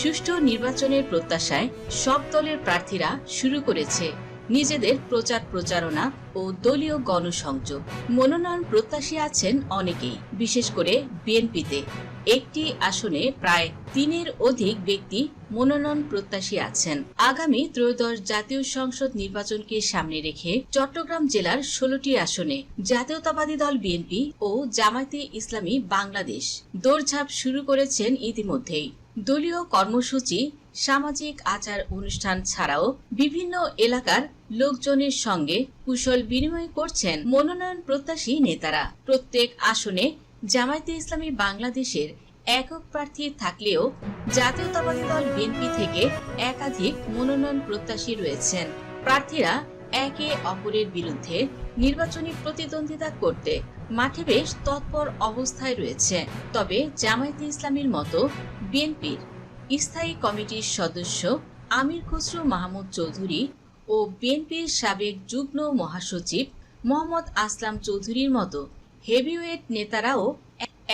সুষ্ঠু নির্বাচনের প্রত্যাশায় সব দলের প্রার্থীরা শুরু করেছে নিজেদের প্রচার প্রচারণা ও দলীয় গণসংযোগ। মনোনয়ন প্রত্যাশী আছেন অনেকেই, বিশেষ করে বিএনপিতে। একটি আসনে প্রায় তিনের অধিক ব্যক্তি মনোনয়ন প্রত্যাশী আছেন। আগামী ত্রয়োদশ জাতীয় সংসদ নির্বাচনকে সামনে রেখে চট্টগ্রাম জেলার ষোলোটি আসনে জাতীয়তাবাদী দল বিএনপি ও জামায়াতে ইসলামী বাংলাদেশ দৌড়ঝাঁপ শুরু করেছেন ইতিমধ্যেই। দলীয় কর্মসূচি, সামাজিক আচার অনুষ্ঠান ছাড়াও বিভিন্ন এলাকার লোকজনের সঙ্গে কুশল বিনিময় করছেন মনোনয়ন প্রত্যাশী নেতারা। প্রত্যেক আসনে জামায়াতে ইসলামী বাংলাদেশের একক প্রার্থী থাকলেও জাতীয়তাবাদী দল বিএনপি থেকে একাধিক মনোনয়ন প্রত্যাশী রয়েছেন। প্রার্থীরা একে অপরের বিরুদ্ধে নির্বাচনী প্রতিদ্বন্দ্বিতা করতে মাঠে বেশ তৎপর অবস্থায় রয়েছে। তবে জামায়াতে ইসলামীর মতো বিএনপির স্থায়ী কমিটির সদস্য আমির খসরু মাহমুদ চৌধুরী ও বিএনপির সাবেক যুগ্ম মহাসচিব মোহাম্মদ আসলাম চৌধুরীর মতো হেভিওয়েট নেতারাও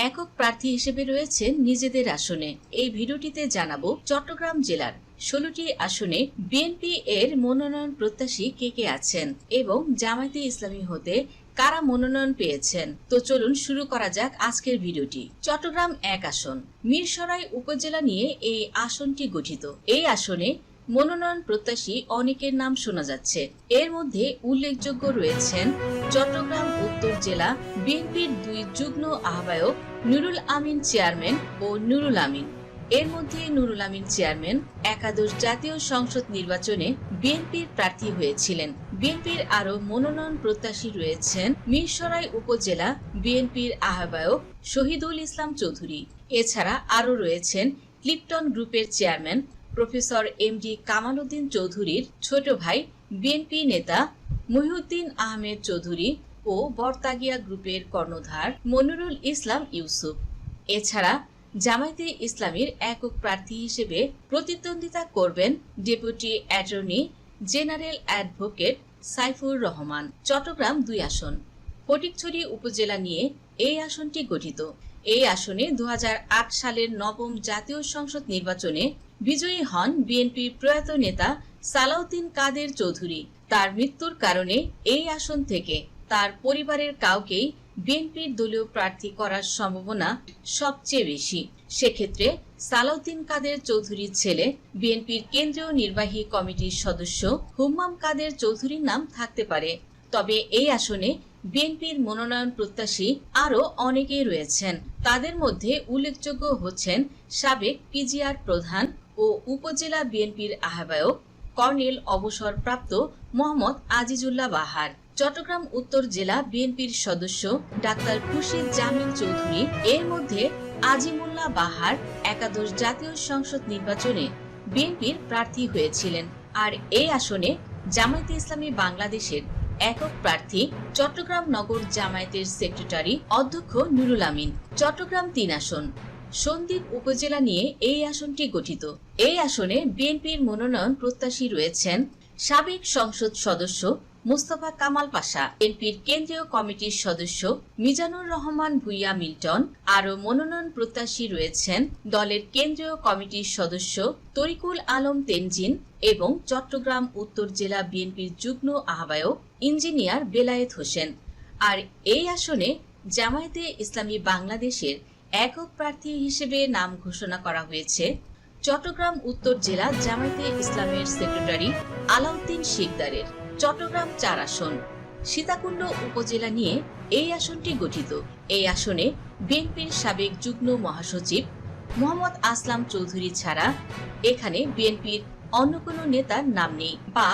একক প্রার্থী হিসেবে রয়েছেন নিজেদের আসনে। এই ভিডিওটিতে জানাব চট্টগ্রাম জেলার ষোলোটি আসনে বিএনপি এর মনোনয়ন প্রত্যাশী কে কে আছেন এবং জামায়াতে ইসলামী হতে কারা মনোনয়ন পেয়েছেন? তো চলুন শুরু করা যাক আজকের ভিডিওটি। চট্টগ্রাম এক আসন, মিরসরাই উপজেলা নিয়ে এই আসনটি গঠিত। এই আসনে মনোনয়ন প্রত্যাশী অনেকের নাম শোনা যাচ্ছে। এর মধ্যে উল্লেখযোগ্য রয়েছেন চট্টগ্রাম উত্তর জেলা বিএনপির দুই যুগ্ম আহ্বায়ক নুরুল আমিন চেয়ারম্যান ও নুরুল আমিন। এর মধ্যে নুরুল আমিন চেয়ারম্যান, একাদশ জাতীয় সংসদ নির্বাচনে বিএনপির প্রার্থী হয়েছিলেন। বিএনপির আরও মনোনয়ন প্রত্যাশী রয়েছেন মিরসরাই উপজেলা বিএনপির আহ্বায়ক শহীদুল ইসলাম চৌধুরী। এছাড়া আরও রয়েছেন ক্লিপটন গ্রুপের chairman professor M D Kamal Uddin চৌধুরীর ছোট ভাই বিএনপি নেতা মহিউদ্দিন আহমেদ চৌধুরী ও বরতাগিয়া গ্রুপের কর্ণধার মনিরুল ইসলাম ইউসুফ। এছাড়া জামায়াতে ইসলামীর একক প্রার্থী হিসেবে প্রতিদ্বন্দ্বিতা করবেন deputy attorney general advocate Saifur Rahman. Chattogram দুই আসন। ফটিকছড়ি উপজেলা নিয়ে এই আসনটি গঠিত। এই আসনে দু হাজার আট সালের নবম জাতীয় সংসদ নির্বাচনে বিজয়ী হন বিএনপির প্রয়াত নেতা সালাউদ্দিন কাদের চৌধুরী। তার মৃত্যুর কারণে এই আসন থেকে তার পরিবারের কাউকেই বিএনপির দলীয় প্রার্থী করার সম্ভাবনা সবচেয়ে বেশি। সেক্ষেত্রে সালাউদ্দিন কাদের চৌধুরীর ছেলে, বিএনপির কেন্দ্রীয় নির্বাহী কমিটির সদস্য হুম্মাম কাদের চৌধুরীর নাম থাকতে পারে। তবে এই আসনে বিএনপির মনোনয়ন প্রত্যাশী আরও অনেকেই রয়েছেন। তাদের মধ্যে উল্লেখযোগ্য হচ্ছেন সাবেক পিজিআর প্রধান ও উপজেলা বিএনপির আহ্বায়ক কর্নেল অবসরপ্রাপ্ত মোহাম্মদ আজিজুল্লাহ বাহার। চট্টগ্রাম উত্তর জেলা বিএনপির সদস্য ডাক্তার খুরশিদ জামিল চৌধুরী এর মধ্যে আজিমুল্লাহ বাহার, একাদশ জাতীয় সংসদ নির্বাচনে বিএনপির প্রার্থী হয়েছিলেন। আর এই আসনে জামায়াতে ইসলামী বাংলাদেশের একক প্রার্থী চট্টগ্রাম নগর জামায়াতের সেক্রেটারি অধ্যক্ষ নুরুল আমিন। চট্টগ্রাম তিন আসন, সন্দ্বীপ উপজেলা নিয়ে এই আসনটি গঠিত। এই আসনে বিএনপির মনোনয়ন প্রত্যাশী রয়েছেন সাবেক সংসদ সদস্য মুস্তফা কামাল পাশা এনপির কেন্দ্রীয় কমিটির সদস্য মিজানুর রহমান ভুইয়া মিল্টন, আরও মনোনয়ন প্রত্যাশী রয়েছেন দলের কেন্দ্রীয় কমিটির সদস্য তরিকুল আলম তেনজিন এবং চট্টগ্রাম উত্তর জেলা বিএনপির যুগ্ম আহ্বায়ক ইঞ্জিনিয়ার বেলায়েত হোসেন। আর এই আসনে জামায়াতে ইসলামী বাংলাদেশের একক প্রার্থী হিসেবে নাম ঘোষণা করা হয়েছে চট্টগ্রাম উত্তর জেলা জামায়াতে ইসলামের সেক্রেটারি আলাউদ্দিন শিকদারের। চট্টগ্রাম চার আসন। সীতাকুণ্ড উপজেলা নিয়ে এই আসনটি গঠিত। এই আসনে বিএনপির সাবেক যুগ্ম মহাসচিব মোহাম্মদ আসলাম চৌধুরী ছাড়া এখানে বিএনপির অন্য কোনো নেতার নাম নেই বা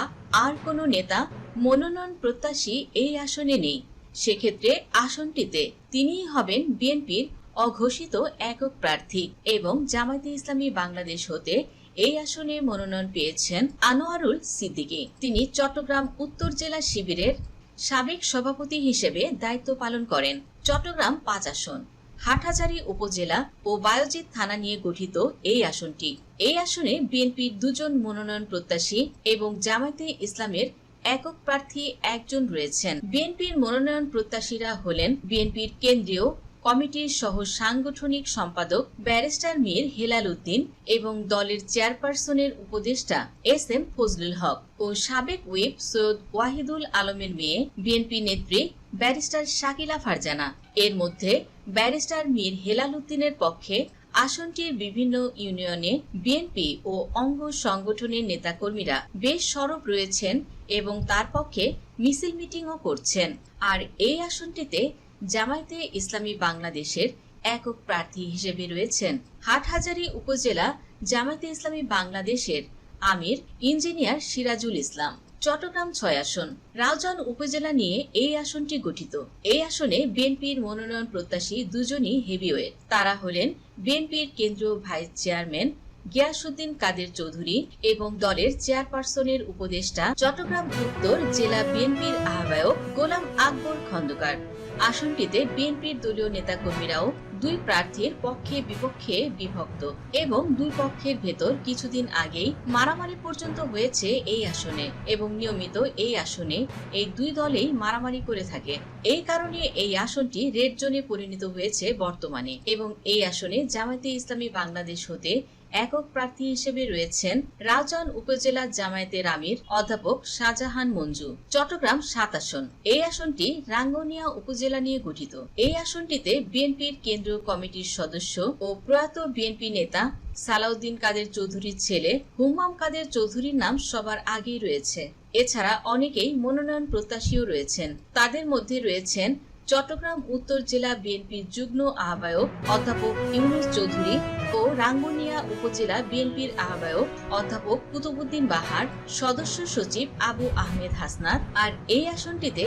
আর কোনো নেতা মনোনয়ন প্রত্যাশী এই আসনে নেই। সেক্ষেত্রে আসনটিতে তিনিই হবেন বিএনপির অঘোষিত একক প্রার্থী এবং জামায়াতে ইসলামী বাংলাদেশ হতে এই আসনে মনোনয়ন পেয়েছেন আনোয়ারুল সিদ্দিকী। তিনি চট্টগ্রাম উত্তর জেলা শিবিরের সাবেক সভাপতি হিসেবে দায়িত্ব পালন করেন। চট্টগ্রাম পাঁচ আসন, হাটহাজারী উপজেলা ও বায়োজিৎ থানা নিয়ে গঠিত এই আসনটি। এই আসনে বিএনপির দুজন মনোনয়ন প্রত্যাশী এবং জামায়াতে ইসলামের একক প্রার্থী একজন রয়েছেন। বিএনপির মনোনয়ন প্রত্যাশীরা হলেন বিএনপির কেন্দ্রীয় কমিটির সহ সাংগঠনিক সম্পাদক ব্যারিস্টার মীর হেলাল উদ্দিন এবং দলের চেয়ারপারসনের উপদেষ্টা এস এম ফজলুল হক ও সাবেক হুইপ সৈয়দ ওয়াহিদুল আলমের মেয়ে বিএনপি নেত্রী ব্যারিস্টার শাকিলা ফারজানা। এর মধ্যে ব্যারিস্টার মীর হেলাল উদ্দিনের পক্ষে আসনটির বিভিন্ন ইউনিয়নে বিএনপি ও অঙ্গ সংগঠনের নেতাকর্মীরা বেশ সরব রয়েছেন এবং তার পক্ষে মিছিল মিটিংও করছেন। আর এই আসনটিতে জামায়াতে ইসলামী বাংলাদেশের একক প্রার্থী হিসেবে রয়েছেন হাটহাজারী উপজেলা জামায়াতে ইসলামী বাংলাদেশের আমির ইঞ্জিনিয়ার সিরাজুল ইসলাম। চট্টগ্রাম ছয় আসন। রাউজান উপজেলা নিয়ে এই আসনটি গঠিত। এই আসনে বিএনপির মনোনয়ন প্রত্যাশী দুজনই হেভিওয়েট। তারা হলেন বিএনপির কেন্দ্রীয় ভাইস চেয়ারম্যান গিয়াসুদ্দিন কাদের চৌধুরী এবং দলের চেয়ারপারসনের উপদেষ্টা চট্টগ্রাম উত্তর জেলা বিএনপির আহ্বায়ক গোলাম আকবর খন্দকার। আসনটিতে বিএনপির দলীয় নেতাকর্মীরাও দুই প্রার্থীর পক্ষে বিপক্ষে বিভক্ত এবং দুই পক্ষের ভেতর কিছুদিন আগেই মারামারি পর্যন্ত হয়েছে এই আসনে এবং নিয়মিত এই আসনে এই দুই দলেই মারামারি করে থাকে। এই কারণে এই আসনটি রেড জোনে পরিণত হয়েছে বর্তমানে এবং এই আসনে জামায়াতে ইসলামী বাংলাদেশ হতে একক প্রার্থী হিসেবে রয়েছেন রাউজান উপজেলা জামায়াতের আমির অধ্যাপক শাহজাহান মঞ্জু। চট্টগ্রাম সাত আসন। এই আসনটি রাঙ্গনিয়া উপজেলা নিয়ে গঠিত। এই আসনটিতে বিএনপির কেন্দ্রীয় কমিটির সদস্য ও প্রয়াত বিএনপি নেতা সালাউদ্দিন কাদের চৌধুরীর ছেলে হুমাম কাদের চৌধুরীর নাম সবার আগেই রয়েছে। এছাড়া অনেকেই মনোনয়ন প্রত্যাশীও রয়েছেন। তাদের মধ্যে রয়েছেন চট্টগ্রাম, উত্তর জেলা বিএনপির যুগ্ম আহ্বায়ক অধ্যাপক ইউনুস চৌধুরী ও রাঙ্গুনিয়া উপজেলা বিএনপির আহ্বায়ক অধ্যাপক কুতুবুদ্দিন বাহার, সদস্য সচিব আবু আহমেদ হাসনাত আর এই আসনটিতে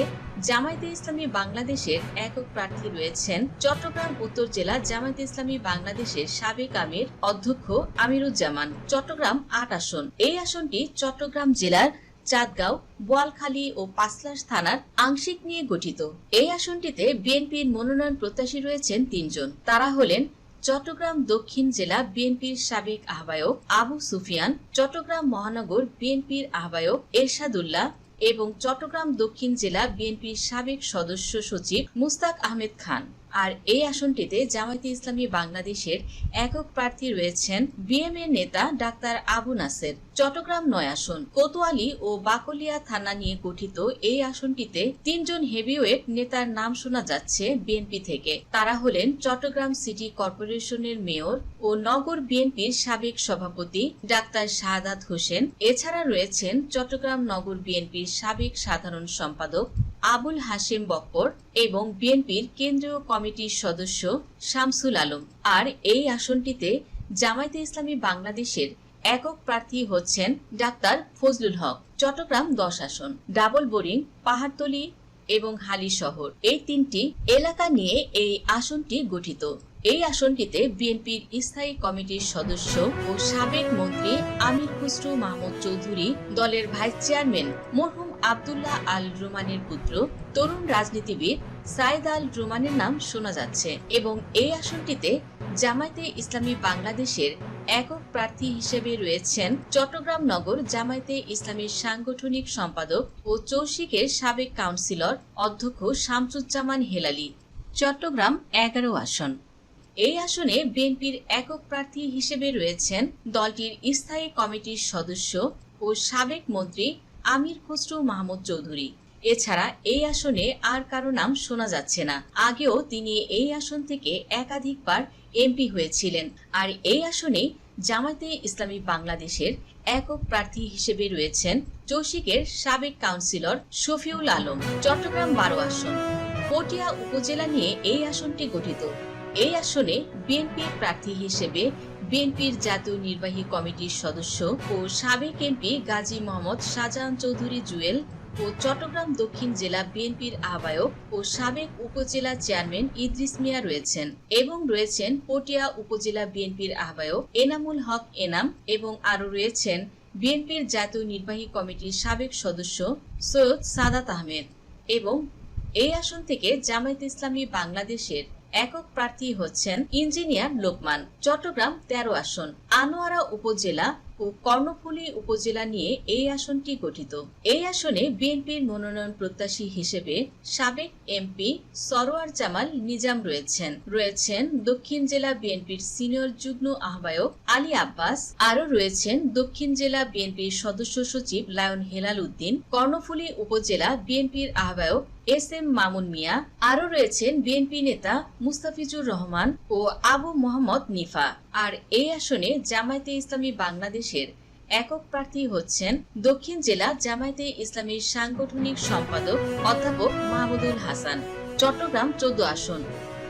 জামায়াতে ইসলামী বাংলাদেশের একক প্রার্থী রয়েছেন চট্টগ্রাম, উত্তর জেলা জামায়াতে ইসলামী বাংলাদেশের সাবেক আমির অধ্যক্ষ আমিরুজ্জামান। চট্টগ্রাম আট আসন। এই আসনটি চট্টগ্রাম জেলার চাঁদগাঁও, বোয়ালখালী ও পাঁচলাশ থানার আংশিক নিয়ে গঠিত। এই আসনটিতে বিএনপির মনোনয়ন প্রত্যাশী রয়েছেন তিনজন। তারা হলেন চট্টগ্রাম দক্ষিণ জেলা বিএনপির সাবেক আহ্বায়ক আবু সুফিয়ান, চট্টগ্রাম মহানগর বিএনপির আহ্বায়ক এরশাদুল্লাহ এবং চট্টগ্রাম দক্ষিণ জেলা বিএনপির সাবেক সদস্য সচিব মুস্তাক আহমেদ খান। আর এই আসনটিতে জামায়াতে ইসলামী বাংলাদেশের একক প্রার্থী রয়েছেন বিএমএ নেতা ডাক্তার আবু নাসের। চট্টগ্রাম নয় আসন। কোতোয়ালি ও বাকলিয়া থানা নিয়ে গঠিত এই আসনটিতে তিনজন হেভিওয়েট নেতার নাম শোনা যাচ্ছে বিএনপি থেকে। তারা হলেন চট্টগ্রাম সিটি কর্পোরেশনের মেয়র ও নগর বিএনপির সাবেক সভাপতি ডাক্তার শাহাদাত হোসেন। এছাড়া রয়েছেন চট্টগ্রাম নগর বিএনপির সাবেক সাধারণ সম্পাদক আবুল হাশেম বক্কর এবং বিএনপির কেন্দ্রীয় কমিটির সদস্য শামসুল আলম। আর এই আসনটিতে জামায়াতে ইসলামী বাংলাদেশের একক প্রার্থী হচ্ছেন ডাক্তার ফজলুল হক। চট্টগ্রাম দশ আসন, ডাবল বোরিং, পাহাড়তলি এবং হালি শহর। এই তিনটি এলাকা নিয়ে এই আসনটি গঠিত। এই আসনটিতে বিএনপির স্থায়ী কমিটির সদস্য ও সাবেক মন্ত্রী আমির খুসরু মাহমুদ চৌধুরী দলের ভাইস চেয়ারম্যান মরহুম আবদুল্লাহ আল রুমানের পুত্র, তরুণ রাজনীতিবিদ সাইদ আল রুমানের নাম শোনা যাচ্ছে এবং এই আসনটিতে জামায়াতে ইসলামী বাংলাদেশের একক প্রার্থী হিসেবে রয়েছেন চট্টগ্রাম নগর জামায়াতে ইসলামীর সাংগঠনিক সম্পাদক ও চৌশিকের সাবেক কাউন্সিলর অধ্যক্ষ শামসুজ্জামান হেলালি। চট্টগ্রাম এগারো আসন। এই আসনে বিএনপির একক প্রার্থী হিসেবে রয়েছেন দলটির স্থায়ী কমিটির সদস্য ও সাবেক মন্ত্রী আমির খসরু মাহমুদ চৌধুরী। এছাড়া এই আসনে আর কারও নাম শোনা যাচ্ছে না। আগেও তিনি এই আসন থেকে একাধিকবার এমপি হয়েছিলেন। আর এই আসনে জামায়াতে ইসলামী বাংলাদেশের একক প্রার্থী হিসেবে রয়েছেন চৌশিকের সাবেক কাউন্সিলর শফিউল আলম। চট্টগ্রাম বারো আসন। পটিয়া উপজেলা নিয়ে এই আসনটি গঠিত। এই আসনে বিএনপির প্রার্থী হিসেবে বিএনপির জাতীয় নির্বাহী কমিটির সদস্য ও সাবেক এমপি গাজী মোহাম্মদ শাহজাহান চৌধুরী জুয়েল ও চট্টগ্রাম দক্ষিণ জেলা বিএনপির আহ্বায়ক ও সাবেক উপজেলা চেয়ারম্যান ইদ্রিস মিয়া রয়েছেন এবং রয়েছেন পটিয়া উপজেলা বিএনপির আহ্বায়ক এনামুল হক এনাম এবং আরও রয়েছেন বিএনপির জাতীয় নির্বাহী কমিটির সাবেক সদস্য সৈয়দ সাদাত আহমেদ এবং এই আসন থেকে জামায়াত ইসলামী বাংলাদেশের একক প্রার্থী হচ্ছেন ইঞ্জিনিয়ার লোকমান। চট্টগ্রাম তেরো আসন। আনোয়ারা উপজেলা ও কর্ণফুলী উপজেলা নিয়ে এই আসনটি গঠিত। এই আসনে বিএনপির মনোনয়ন প্রত্যাশী হিসেবে সাবেক এমপি সরোয়ার জামাল নিজাম রয়েছেন। রয়েছেন দক্ষিণ জেলা বিএনপির সিনিয়র যুগ্ম আহ্বায়ক আলী আব্বাস। আরও রয়েছেন দক্ষিণ জেলা বিএনপির সদস্য সচিব লায়ন হেলাল উদ্দিন। কর্ণফুলী উপজেলা বিএনপির আহ্বায়ক এস এম মামুন মিয়া, আরও রয়েছেন বিএনপি নেতা মুস্তাফিজুর রহমান ও আবু মোহাম্মদ নিফা। আর এই আসনে জামায়াতে ইসলামী বাংলাদেশের একক প্রার্থী হচ্ছেন দক্ষিণ জেলা জামায়াতে ইসলামীর সাংগঠনিক সম্পাদক অধ্যাপক মাহমুদুল হাসান। চট্টগ্রাম চোদ্দ আসন।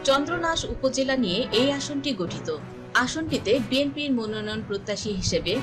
চন্দ্রনাশ উপজেলা নিয়ে এই আসনটি গঠিত। আসনটিতে বিএনপির মনোনয়ন প্রত্যাশী হিসেবে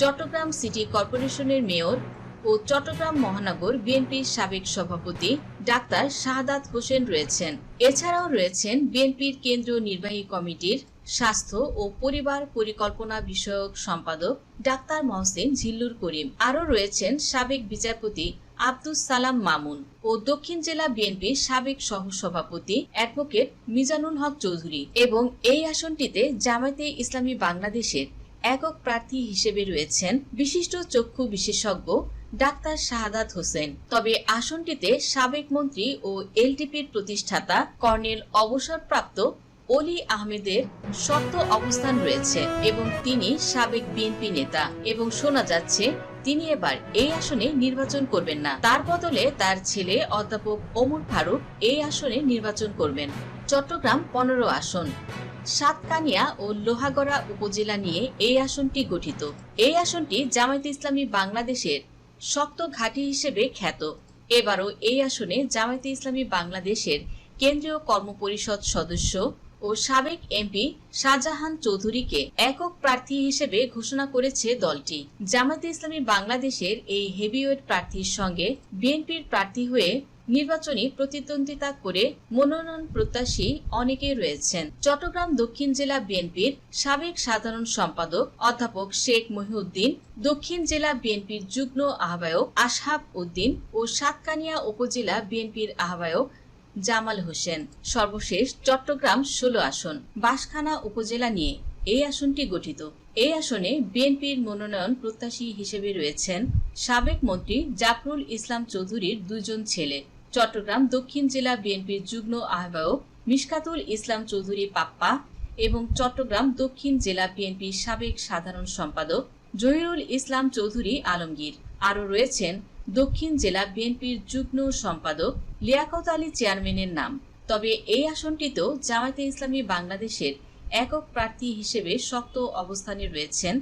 চট্টগ্রাম সিটি কর্পোরেশনের মেয়র ও চট্টগ্রাম মহানগর বিএনপির সাবেক সভাপতি ডাক্তার শাহাদাত হোসেন রয়েছেন। এছাড়াও রয়েছেন বিএনপির কেন্দ্রীয় নির্বাহী কমিটির স্বাস্থ্য ও পরিবার পরিকল্পনা বিষয়ক সম্পাদক ডাক্তার মহসিন ঝিল্লুর করিম। আরও রয়েছেন সাবেক বিচারপতি আব্দুস সালাম মামুন ও দক্ষিণ জেলা বিএনপির সাবেক সহসভাপতি অ্যাডভোকেট মিজানুল হক চৌধুরী এবং এই আসনটিতে জামায়াতে ইসলামী বাংলাদেশের একক প্রার্থী হিসেবে রয়েছেন বিশিষ্ট চক্ষু বিশেষজ্ঞ ডাক্তার শাহাদাত হোসেন। তবে আসনটিতে সাবেক মন্ত্রী ও এলটিপির প্রতিষ্ঠাতা কর্নেল অবসরপ্রাপ্ত অলি আহমেদের শক্ত অবস্থান রয়েছে এবং তিনি সাবেক বিএনপি নেতা এবং শোনা যাচ্ছে, তিনি এবার এই আসনে নির্বাচন করবেন না। তার বদলে তার ছেলে অধ্যাপক ওমর ফারুক এই আসনে নির্বাচন করবেন। চট্টগ্রাম পনেরো আসন। সাতকানিয়া ও লোহাগড়া উপজেলা নিয়ে এই আসনটি গঠিত। এই আসনটি জামায়াতে ইসলামী বাংলাদেশের শক্ত ঘাঁটি হিসেবে খ্যাত। এবারও এই আসনে জামায়াতে ইসলামী বাংলাদেশের কেন্দ্রীয় কর্মপরিষদ সদস্য ও সাবেক এমপি শাহজাহান চৌধুরীকে একক প্রার্থী হিসেবে ঘোষণা করেছে দলটি। জামায়াতে ইসলামী বাংলাদেশের এই হেভিওয়েট প্রার্থীর সঙ্গে বিএনপির প্রার্থী হয়ে নির্বাচনী প্রতিদ্বন্দ্বিতা করে মনোনয়ন প্রত্যাশী অনেকেই রয়েছেন। চট্টগ্রাম দক্ষিণ জেলা বিএনপির সাবেক সাধারণ সম্পাদক অধ্যাপক শেখ মহিউদ্দিন, দক্ষিণ জেলা বিএনপির যুগ্ম আহ্বায়ক আশহাব উদ্দিন ও সাতকানিয়া উপজেলা বিএনপির আহ্বায়ক জামাল হোসেন। সর্বশেষ চট্টগ্রাম ষোলো আসন, বাঁশখানা উপজেলা নিয়ে এই আসনটি গঠিত। এই আসনে বিএনপির মনোনয়ন প্রত্যাশী হিসেবে রয়েছেন সাবেক মন্ত্রী জাফরুল ইসলাম চৌধুরীর দুজন ছেলে। চট্টগ্রাম দক্ষিণ জেলা বিএনপির যুগ্ম আহ্বায়ক মিশকাতুল ইসলাম চৌধুরী পাপ্পা এবং চট্টগ্রাম দক্ষিণ জেলা বিএনপির সাবেক সাধারণ সম্পাদক জহিরুল ইসলাম চৌধুরী আলমগীর। আরও রয়েছেন দক্ষিণ জেলা বিএনপির যুগ্ম সম্পাদক লিয়াকত আলী চেয়ারম্যানের নাম। তবে এই আসনটিতেও জামায়াতে ইসলামী বাংলাদেশের একক প্রার্থী হিসেবে শক্ত অবস্থানে রয়েছেন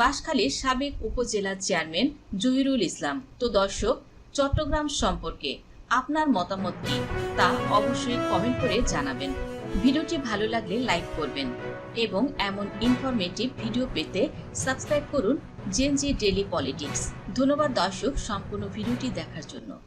বাঁশখালীর সাবেক উপজেলা চেয়ারম্যান জহিরুল ইসলাম। তো দর্শক, চট্টগ্রাম সম্পর্কে আপনার মতামত কি তা অবশ্যই কমেন্ট করে জানাবেন। ভিডিওটি ভালো লাগলে লাইক করবেন এবং এমন ইনফরমেটিভ ভিডিও পেতে সাবস্ক্রাইব করুন জেনজি ডেলি পলিটিক্স ধন্যবাদ দর্শক, সম্পূর্ণ ভিডিওটি দেখার জন্য।